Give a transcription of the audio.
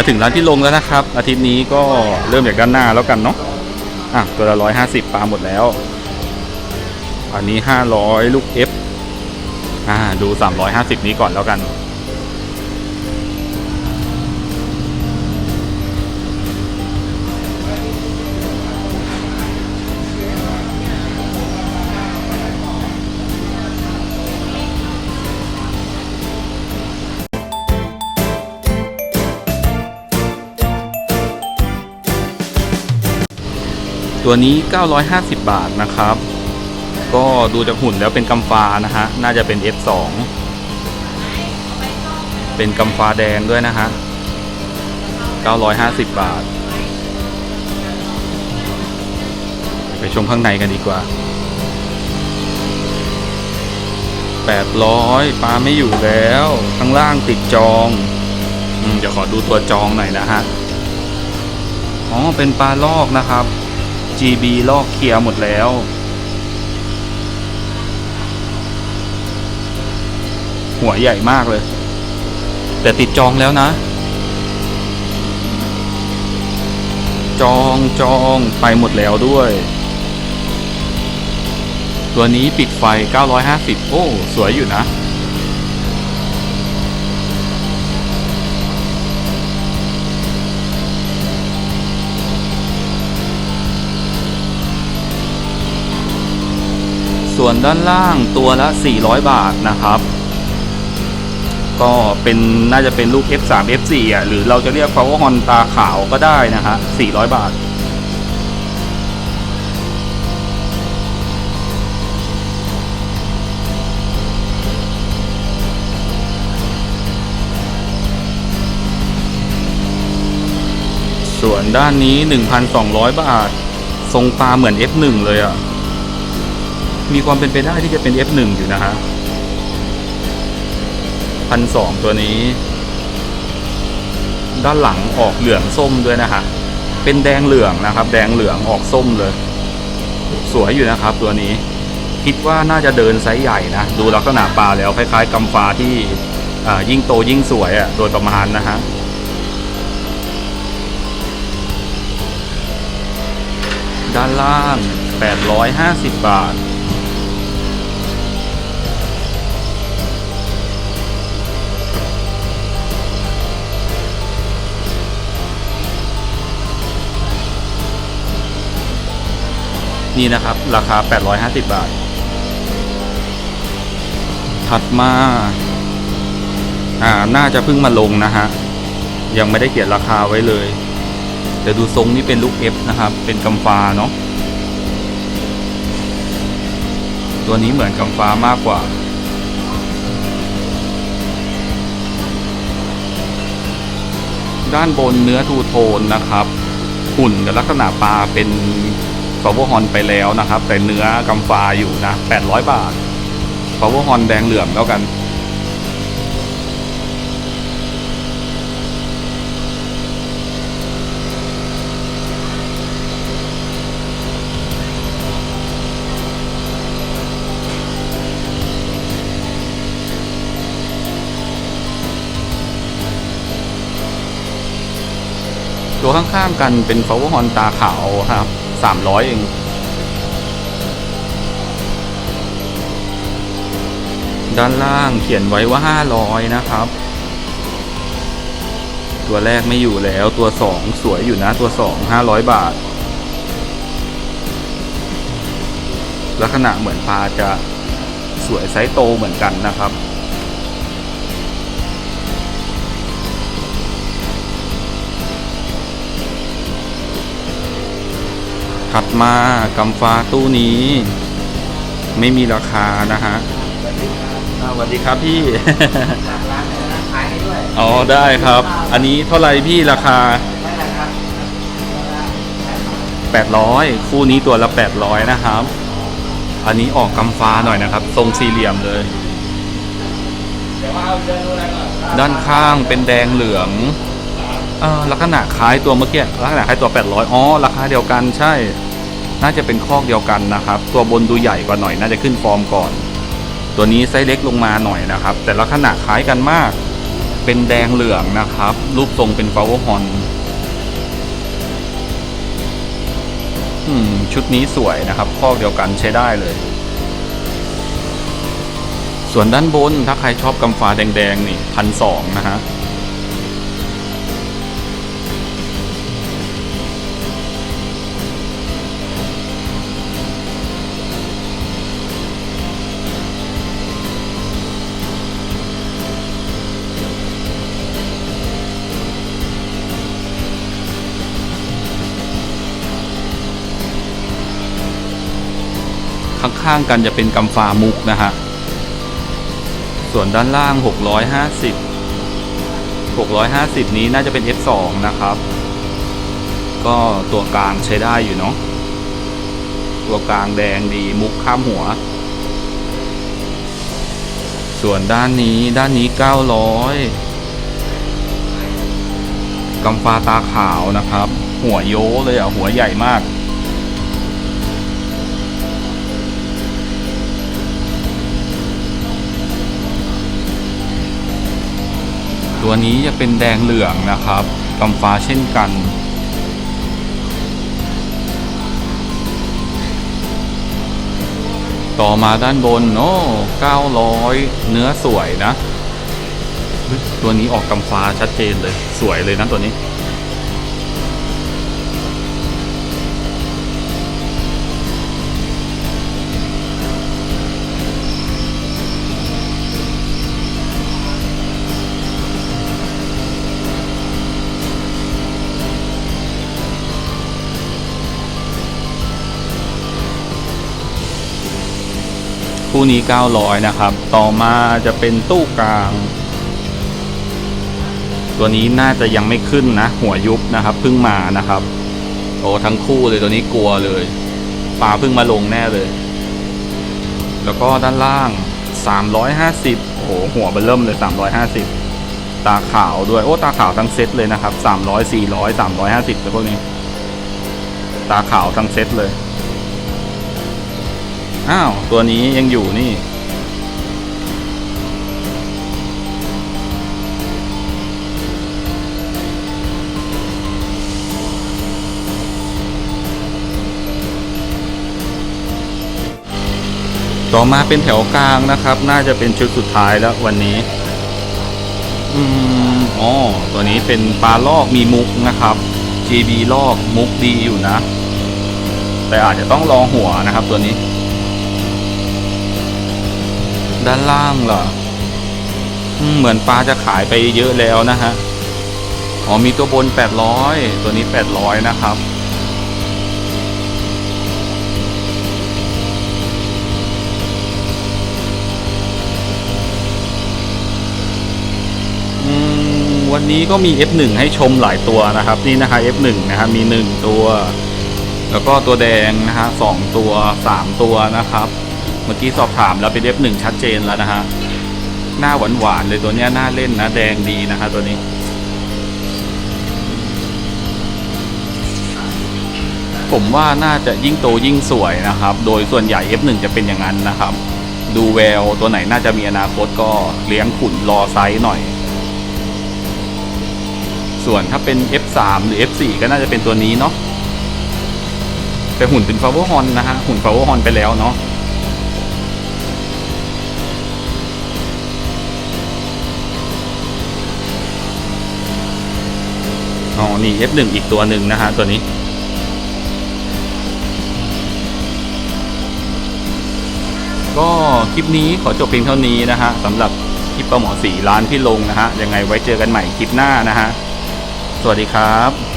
มาถึงร้านที่ลงแล้วนะครับ อาทิตย์นี้ก็เริ่มจากด้านหน้าแล้วกันเนาะอะตัวละร้อยห้าสิบปลาหมดแล้ว อันนี้ห้าร้อยลูก F อ่าดูสามร้อยห้าสิบนี้ก่อนแล้วกัน ตัวนี้ 950 บาทนะครับ ก็ดูจากหุ่นแล้วเป็นกำฟ้านะฮะ น่าจะเป็น F2 เป็นกำฟ้าแดงด้วยนะฮะ 950 บาท ไปชมข้างในกันดีกว่า 800ปลาไม่อยู่แล้ว ข้างล่างติดจองอเดี๋ยวขอดูตัวจองหน่อยนะฮะ อ๋อ เป็นปลาลอกนะครับ GB ลอกเคลียร์หมดแล้ว หัวใหญ่มากเลย แต่ติดจองแล้วนะ จองจองไปหมดแล้วด้วย ตัวนี้ปิดไฟ 950 โอ้ สวยอยู่นะ วนด้านล่างตัวละ 400 บาทนะครับ ก็เป็นน่าจะเป็นลูก F3 F4 อะหรือเราจะเรียก power horn ตาขาวก็ได้นะฮะ400 บาท ส่วนด้านนี้ 1,200 บาท ทรงปลาเหมือน F1 เลยอะ มีความเป็นไปได้ที่จะเป็น F1 อยู่นะฮะพันสองตัวนี้ ด้านหลังออกเหลืองส้มด้วยนะฮะเป็นแดงเหลืองนะครับ แดงเหลืองออกส้มเลย สวยอยู่นะครับตัวนี้ คิดว่าน่าจะเดินไซส์ใหญ่นะ ดูลักษณะปลาแล้วคล้ายๆกำฟ้าที่อ่ายิ่งโตยิ่งสวยอะ่ะโดยประมาณนะฮะด้านล่าง 850 บาท นี่นะครับ ราคา 850 บาท ถัดมา อ่า น่าจะเพิ่งมาลงนะฮะ ยังไม่ได้เขียนราคาไว้เลยแต่ดูทรงนี่เป็นลูก F นะครับ เป็นกำฟ้าเนาะ ตัวนี้เหมือนกำฟ้ามากกว่าด้านบนเนื้อทูโทนนะครับ หุ่นกับลักษณะปลาเป็น ฟาวเวอร์ฮอนไปแล้วนะครับ แต่เนื้อกำฟ้าอยู่นะ 800 บาทฟาวเวอร์ฮอนแดงเหลืองแล้วกัน ตัวข้างๆกันเป็นฟาวเวอร์ฮอนตาขาวครับ 300เอง ด้านล่างเขียนไว้ว่า500นะครับ ตัวแรกไม่อยู่แล้วตัว2สวยอยู่นะตัว2 500บาท ลักษณะเหมือนปลาจะสวยไซส์โตเหมือนกันนะครับ ถัดมากำฟ้าตู้นี้ ไม่มีราคานะฮะสวัสดีครับพี่ อ๋อได้ครับ อันนี้เท่าไหร่พี่ราคาแหละครับ800 คู่นี้ตัวละ 800 นะครับ อันนี้ออกกำฟ้าหน่อยนะครับ ทรงสี่เหลี่ยมเลย ด้านข้างเป็นแดงเหลือง ลักษณะคล้ายตัวเมื่อกี้ลักษณะคล้ายตัว 800อ๋อราคาเดียวกันใช่ น่าจะเป็นคอกเดียวกันนะครับ ตัวบนดูใหญ่กว่าหน่อยน่าจะขึ้นฟอร์มก่อน ตัวนี้ไซส์เล็กลงมาหน่อยนะครับ แต่ลักษณะคล้ายกันมาก เป็นแดงเหลืองนะครับ รูปทรงเป็นฟาวฮอนอืมชุดนี้สวยนะครับข้อกเดียวกันใช้ได้เลย ส่วนด้านบนถ้าใครชอบกำฟ้าแดงๆนี่พันสองนะฮะ ข้างๆกันจะเป็นกำฟ้ามุกนะฮะ ส่วนด้านล่าง 650 650 นี้น่าจะเป็น F2 นะครับ ก็ตัวกลางใช้ได้อยู่เนาะ ตัวกลางแดงดีมุกข้ามหัว ส่วนด้านนี้ด้านนี้ 900กำฟ้าตาขาวนะครับ หัวโยเลยอะ หัวใหญ่มาก ตัวนี้จะเป็นแดงเหลืองนะครับกำฟ้าเช่นกัน ต่อมาด้านบนโอ้900 เนื้อสวยนะ ตัวนี้ออกกำฟ้าชัดเจนเลย สวยเลยนะตัวนี้ คู่นี้ 900 นะครับ ต่อมาจะเป็นตู้กลาง ตัวนี้น่าจะยังไม่ขึ้นนะ หัวยุบนะครับเพิ่งมานะครับ โอ้ทั้งคู่เลยตัวนี้กลัวเลยปลาเพิ่งมาลงแน่เลย แล้วก็ด้านล่าง 350 โอ้โหหัวเบลเริ่มเลย 350 ตาขาวด้วย โอ้ตาขาวทั้งเซตเลยนะครับ 300 400 350เลยพวกนี้ ตาขาวทั้งเซตเลย อ้าว ตัวนี้ยังอยู่นี่ ต่อมาเป็นแถวกลางนะครับ น่าจะเป็นชุดสุดท้ายแล้ววันนี้ อืมอ๋อตัวนี้เป็นปลาลอกมีมุกนะครับ GB ลอกมุกดีอยู่นะ แต่อาจจะต้องรองหัวนะครับตัวนี้ ด้านล่างเหรอเหมือนปลาจะขายไปเยอะแล้วนะฮะ อ๋อมีตัวบน 800 ตัวนี้ 800 นะครับ วันนี้ก็มี F1 ให้ชมหลายตัวนะครับ นี่นะคะ F1 นะครับมี 1 ตัว แล้วก็ตัวแดงนะฮะสองตัว 3 ตัวนะครับ มื่อกี้สอบถามแล้วเป็น F1 ชัดเจนแล้วนะฮะ หน้าหวานหวานๆเลยตัวเนี้ยน่าเล่นนะแดงดีนะฮะตัวนี้ ผมว่าน่าจะยิ่งโตยิ่งสวยนะครับ โดยส่วนใหญ่ F1 จะเป็นอย่างนั้นนะครับ ดูแววตัวไหนน่าจะมีอนาคตก็เลี้ยงขุนรอไซส์หน่อย ส่วนถ้าเป็น F3 หรือ F4 ก็น่าจะเป็นตัวนี้เนาะแต่หุ่นเป็นฟาวเวอร์ฮอนนะฮะ หุ่นฟาวเวอร์ฮอนไปแล้วเนาะ อ๋อ นี่ F1 อีกตัวหนึ่งนะฮะ ตัวนี้ ก็คลิปนี้ขอจบเพียงเท่านี้นะฮะสำหรับคลิปประหมอสีร้านที่ลงนะฮะ ยังไงไว้เจอกันใหม่คลิปหน้านะฮะ สวัสดีครับ